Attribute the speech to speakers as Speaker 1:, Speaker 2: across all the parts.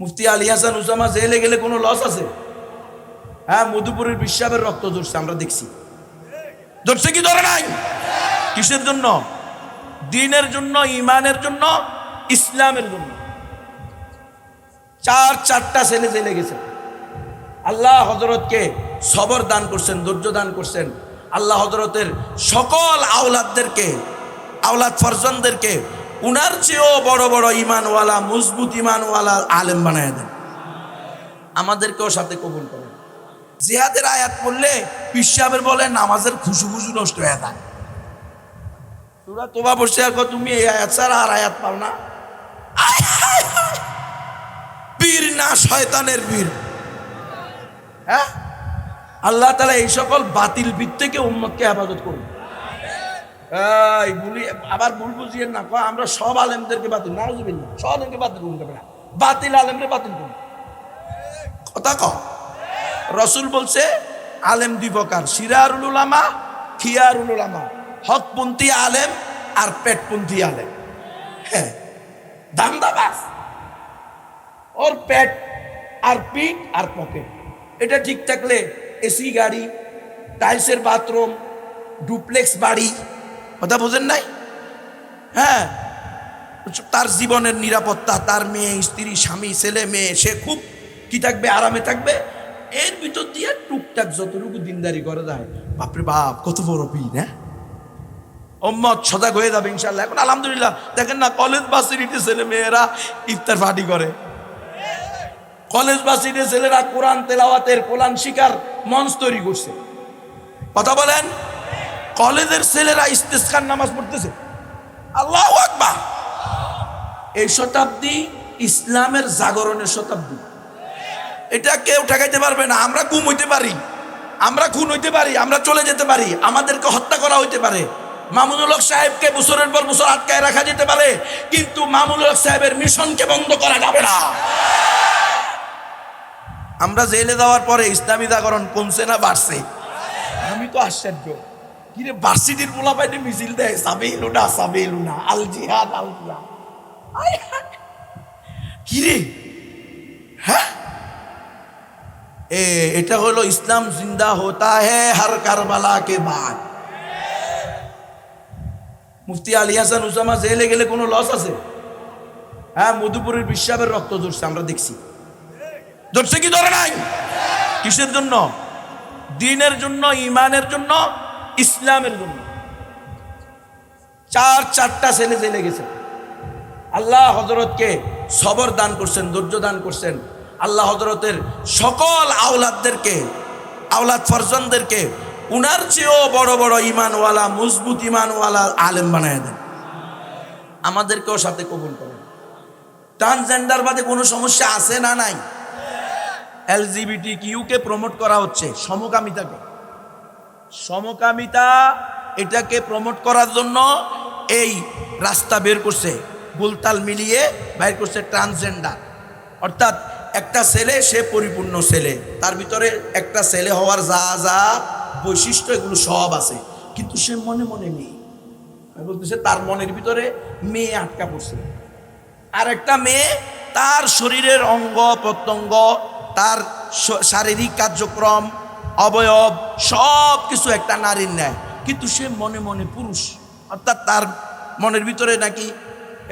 Speaker 1: মুফতি Ali Hasan Osama জেলে গেলে কোনো লস আছে? হ্যাঁ মধুপুরের বিশ্বাবের রক্ত ধরছে আমরা দেখছি। ধরছে কি ধরে নাই? কিসের জন্য? দিনের জন্য, ইমানের জন্য, ইসলামের জন্য। চার, চারটা ছেলে জেলে গেছে। আল্লাহ হজরতকে সবর দান করছেন, ধৈর্য দান করছেন। আল্লাহ হজরতের সকল আওলাদদেরকে আওলাদ ফরজনদেরকে উনার চেয়েও বড় বড় ইমানওয়ালা, মজবুত ইমানওয়ালা আলেম বানায় দেন। আমাদেরকেও সাথে কবুল করেন। জিহাদের আয়াত পড়লে পিসাবের বলে নামাজের খুশু খুশু নষ্ট হয়ে যায়। তোরা তোবা বসে রাখো তুমি এই আয়াত ছাড়া আর আয়াত পাও না। বীর না শয়তানের বীর হ্যাঁ? আল্লাহ তালা এই সকল বাতিল বীর থেকে উম্মতকে হেফাজত করুন। আবার ভুল বুঝিয়ে না কয়, আমরা সব আলেমদেরকে বাতিল না বুঝবেন সব আলেমকে বাতিল করুন না বাতিল আলেমকে বাতিল করুন। কথা ক রসুল বলছে, আলেম দুই প্রকার, সিরারুল উলামা হকপন্থী আলেম আর পেটপন্থী আলেম। হ্যাঁ দামদাবাস ওর পেট আর পিঠ আর পকেট। এটা ঠিক থাকলে এসি গাড়ি, টাইলসের বাথরুম, ডুপ্লেক্স বাড়ি কথা বোঝেন নাই? হ্যাঁ? তার জীবনের নিরাপত্তা, তার মেয়ে, স্ত্রী, স্বামী, ছেলে, মেয়ে, সে খুব কি থাকবে, আরামে থাকবে? এর ভিতর দিয়ে টুকটাক যতটুকু দিনদারি করে যায়। বাপরে বাপ, কত বড় পীর হ্যাঁ? ওম্মত সজাগ হয়ে যাবে ইনশাল্লাহ এখন আলহামদুলিল্লাহ, দেখেন না, কলেজ বাসিরিতে ছেলে মেয়েরা ইফতার পার্টি করে। কলেজ বাসিতে ছেলেরা কোরআন, তেলাওয়াতের কোরআন শিকার মঞ্চ তৈরি করছে। কথা বলেন? কলেজের ছেলেরা ইস্তেস্কার নামাজ পড়তেছে। আল্লাহ আকবা এই শতাব্দী ইসলামের জাগরণের শতাব্দী। এটা কেউ ঠেকাইতে পারবে না। আমরা গুম হইতে পারি। আমরা খুন হইতে পারি। আমরা চলে যেতে পারি। আমাদেরকে হত্যা করা হইতে পারে। মামুনুল হক সাহেবকে বছরের পর বছর আটকায় রাখা যেতে পারে। কিন্তু মামুনুল হক সাহেবের মিশনকে বন্ধ করা যাবে না। আমরা জেলে দেওয়ার পরে ইসলামী জাগরণ কমছে না, বাড়ছে। আমি তো আশ্চর্য। কিরে মিছিল দেয়? আল জিহাদ আল জিহাদ। কিরে? হ্যাঁ? এ, এটা হলো ইসলাম জিন্দা হোতা হর কারবালা কে বাদ। মুফতি আলী হাসান উসামা জেলে গেলে কোনো লস আছে? হ্যাঁ মধুপুরের বিশ্বাবের রক্ত ধরছে আমরা দেখছি। ধরছে কি ধরে নাই? কিসের জন্য? দিনের জন্য ইমানের জন্য? ইসলামের জন্য। চার, চারটা ছেলে জেলে গেছে। আল্লাহ হজরতকে সবর দান করছেন, ধৈর্য দান করছেন। আল্লাহ হজরতের সকল আওলাদদেরকে, আওলাদ ফরজনদেরকে উনার চেয়েও বড় বড় ইমানওয়ালা মজবুত ইমানওয়ালা আলেম বানায় দেন। আমাদেরকেও সাথে কবুল করেন। ট্রান্সজেন্ডার বাদে কোনো সমস্যা আছে না নাই? এলজিবিটি কিউকে প্রমোট করা হচ্ছে, সমকামিতাকে। সমকামিতা এটাকে প্রমোট করার জন্য এই রাস্তা বের করছে গুলতাল মিলিয়ে বের করছে ট্রান্সজেন্ডার অর্থাৎ একটা ছেলে, সে পরিপূর্ণ ছেলে। তার ভিতরে একটা ছেলে হওয়ার যা যা বৈশিষ্ট্য, এগুলো সব আছে। কিন্তু সে মনে মনে মেয়ে বলতেছে, তার মনের ভিতরে মেয়ে আটকা পড়ছে। আর একটা মেয়ে, তার শরীরের অঙ্গ প্রত্যঙ্গ, তার শারীরিক কার্যক্রম অবয়ব, সব কিছু একটা নারীর ন্যায়। কিন্তু সে মনে মনে পুরুষ। অর্থাৎ তার মনের ভিতরে নাকি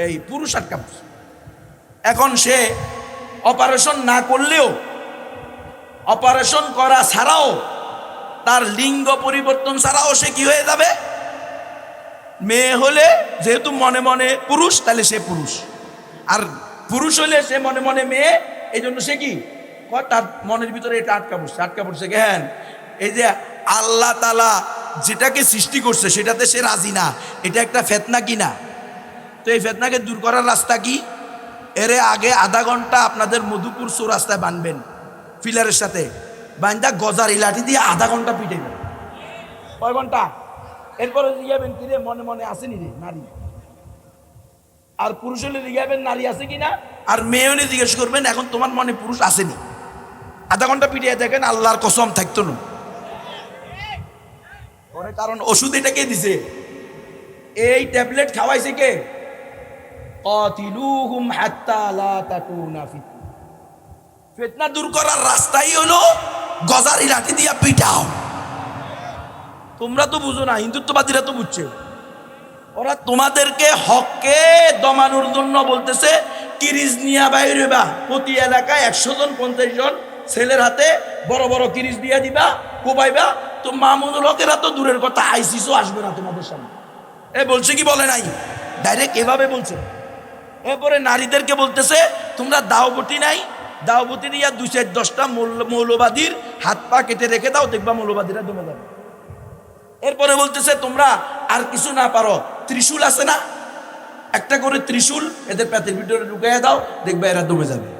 Speaker 1: এই পুরুষ আটকা পড়ছে। এখন সে অপারেশন না করলেও, অপারেশন করা ছাড়াও, তার লিঙ্গ পরিবর্তন ছাড়াও সে কি হয়ে যাবে? মেয়ে হলে যেহেতু মনে মনে পুরুষ, তাহলে সে পুরুষ। আর পুরুষ হলে সে মনে মনে মেয়ে, এই জন্য সে কি? তার মনের ভিতরে এটা আটকা পড়ছে আটকা পড়ছে কেন? এই যে আল্লাহ তালা যেটাকে সৃষ্টি করছে সেটাতে সে রাজি না, এটা একটা ফেতনা কি না? তো এই ফেতনাকে দূর করার রাস্তা কি? এরে আগে আধা ঘণ্টা আপনাদের মধুপুর সো রাস্তায় বানবেন, ফিলারের সাথে বান্দা গজার লাঠি দিয়ে আধা ঘণ্টা পিটাইবেন। কয় ঘণ্টা? এরপরে জিজ্ঞাবেন কিরে মনে মনে আসেনি রে, নারী। আর পুরুষ হলে জিজ্ঞাবেন নারী আছে কিনা আর মেয়ে হলে জিজ্ঞেস করবেন, এখন তোমার মনে পুরুষ আসেনি আধা ঘণ্টা পিটিয়ে দেখেন আল্লাহর কসম থাকতো না। কারণ ওষুধ এটাকে দিছে? এই ট্যাবলেট খাওয়াইছে কে? ফেতনা দূর করার রাস্তাই হলো গজার ইলাটি দিয়া পিটাও। তোমরা তো বুঝো না, হিন্দুত্ববাদীরা তো বুঝছে। ওরা তোমাদেরকে হককে দমানোর জন্য বলতেছে, কিরিজ নিয়া বাইরে বা প্রতি এলাকায় একশো জন, পঞ্চাশ জন ছেলের হাতে বড় বড় কিরিজ দিয়া দিবা, কোবাইবা। তো মামুনুল হকেরা তো দূরের কথা, আইসিসও আসবে না তোমাদের সামনে। এ বলছে কি, বলে নাই? ডাইরেক্ট এভাবে বলছে। এরপরে নারীদেরকে বলতেছে, তোমরা দাওবটি নাই? দাওবটি দিয়া দুই চার দশটা মৌল- মৌলবাদীর হাত পা কেটে রেখে দাও, দেখবা মৌলবাদীরা দমে যাবে। এরপরে বলতেছে, তোমরা আর কিছু না পারো। ত্রিশূল আছে না? একটা করে ত্রিশূল এদের পেটের ভিতরে ঢুকাইয়া দাও, দেখবা এরা দমে যাবে।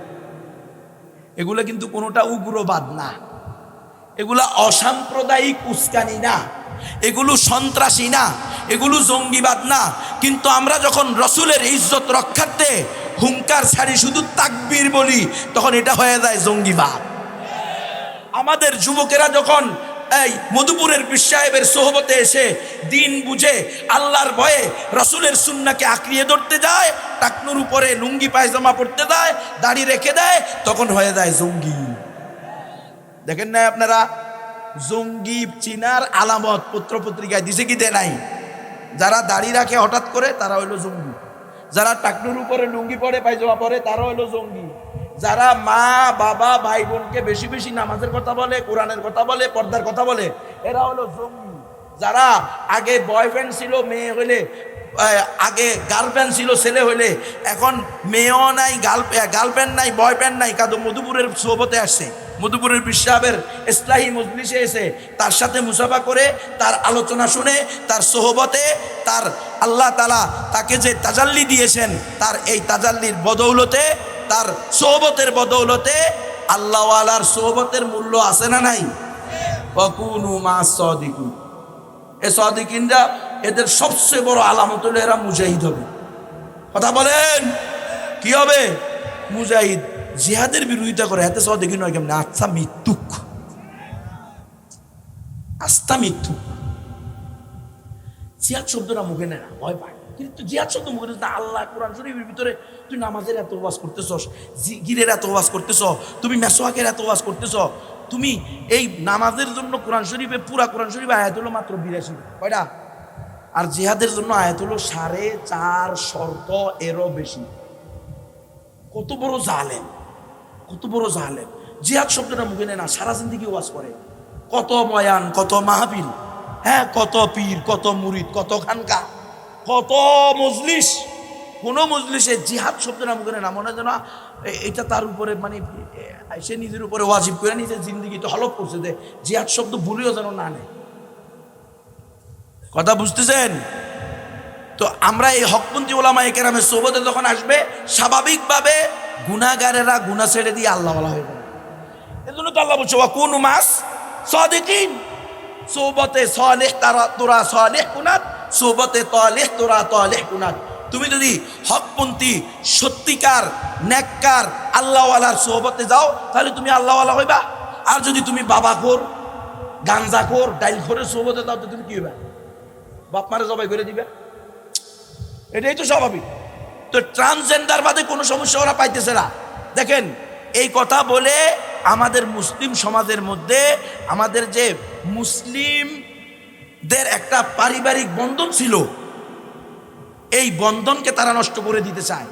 Speaker 1: এগুলো কিন্তু কোনোটা উগ্রবাদ না। এগুলা অসাম্প্রদায়িক উস্কানি না। এগুলো সন্ত্রাসী না। এগুলো জঙ্গিবাদ না। কিন্তু আমরা যখন রসুলের ইজ্জত রক্ষার্থে হুঙ্কার ছাড়ি শুধু তাকবীর বলি, তখন এটা হয়ে যায় জঙ্গিবাদ। আমাদের যুবকেরা যখন এই মধুপুরের পীর সাহেবের সোহবতে এসে দিন বুঝে আল্লাহর ভয়ে রসুলের সুন্নাকে আঁকড়িয়ে ধরতে যায়, টাকনুর উপরে লুঙ্গি, পায়জামা পড়তে দেয় দাড়ি রেখে দেয়, তখন হয়ে যায় জঙ্গি। দেখেন না আপনারা? জঙ্গি চিনার আলামত পত্র পত্রিকায় দিছে কি দে নাই? যারা দাড়ি রাখে হঠাৎ করে তারা হইল জঙ্গি। যারা টাকনুর উপরে লুঙ্গি পরে, পায়জামা পরে, তারা হইল জঙ্গি। যারা মা, বাবা, ভাই বোনকে বেশি বেশি নামাজের কথা বলে, কোরআনের কথা বলে, পর্দার কথা বলে, এরা হলো জঙ্গি। যারা আগে বয়ফ্রেন্ড ছিল, মেয়ে হইলে আগে গার্লফ্রেন্ড ছিল, ছেলে হইলে, এখন মেয়েও নাই গার্ল গার্লফ্রেন্ড নাই বয়ফ্রেন্ড নাই, কাদু মধুপুরের সোবতে আসছে। মধুপুরের বিশ্বাবের ইসলাহী মজলিসে এসে তার সাথে মুসাফা করে, তার আলোচনা শুনে, তার সোহবতে, তার আল্লাহ তালা তাকে যে তাজাল্লি দিয়েছেন, তার এই তাজাল্লির বদৌলতে তার সোহবতের বদৌলতে আল্লাহওয়ালার সোহবতের মূল্য আছে না নাই? মা এ সদিকিনরা এদের সবচেয়ে বড় আলামত হলো এরা মুজাহিদ হবে। কথা বলেন, কি হবে? মুজাহিদ জিহাদের বিরোধিতা করে, এতে সদিকি নয় কেমন? আচ্ছা মৃত্যুক। আস্থা মৃত্যু জিহাদ শব্দটা মুখে নেয় না, ভয় পায়। কিন্তু জিহাদ শব্দ মুখে না আল্লাহ কোরআন শরীফের ভিতরে তুই নামাজের এত ওয়াজ করতেছস গিরের এত ওয়াজ করতেছ, তুমি মেসোয়াকের এত ওয়াজ করতেছ, তুমি এই নামাজের জন্য কোরআন শরীফে, পুরা কোরআন শরীফে আয়াত হলো মাত্র বিরাশি, কয়টা? আর জিহাদের জন্য আয়াত হলো সাড়ে চার শর্ত এরও বেশি। কত বড় জালেম, কত বড় জালেম। জিহাদ শব্দটা মুখে নেয় না, সারা জিন্দিগি ওয়াজ করে। কত বয়ান, কত মাহফিল হ্যাঁ কত পীর, কত মুরিদ, কত খানকা। কত মজলিস? কোনো মজলিসে জিহাদ শব্দটা মুখে নেয় না। মনে যেন এটা তার উপরে মানে সে নিজের উপরে ওয়াজিব করে নিজের জিন্দিগি তো হলপ করছে যে জিহাদ শব্দ ভুলেও যেন না নেয়। কথা বুঝতেছেন? তো আমরা এই হকপন্থী ওলামা একেরামের সোবতে যখন আসবে, স্বাভাবিকভাবে গুনাগারেরা গুনা ছেড়ে দিয়ে আল্লাহ বলা হয়ে যাবে। এজন্য তো আল্লাহ বলছে কোন মাস সদিকিন। সোবতে সলেহ তারা, তোরা সলেহ কুনাত। সোবতে তলেহ তোরা, তলেহ কুনাত তুমি যদি হকপন্থী, সত্যিকার নেককার আল্লাহওয়ালার সোহবতে যাও, তাহলে তুমি আল্লাহওয়ালা হইবা। আর যদি তুমি বাবা খোর গাঞ্জা খোর ডাইল খোরের সোহবতে যাও, তো তুমি কি হইবা? বাপ মারে জবাই করে দিবে। এটাই তো স্বাভাবিক। তো ট্রান্সজেন্ডার বাদে কোনো সমস্যা ওরা পাইতেছে না। দেখেন, এই কথা বলে আমাদের মুসলিম সমাজের মধ্যে আমাদের যে মুসলিমদের একটা পারিবারিক বন্ধন ছিল। এই বন্ধনকে তারা নষ্ট করে দিতে চায়।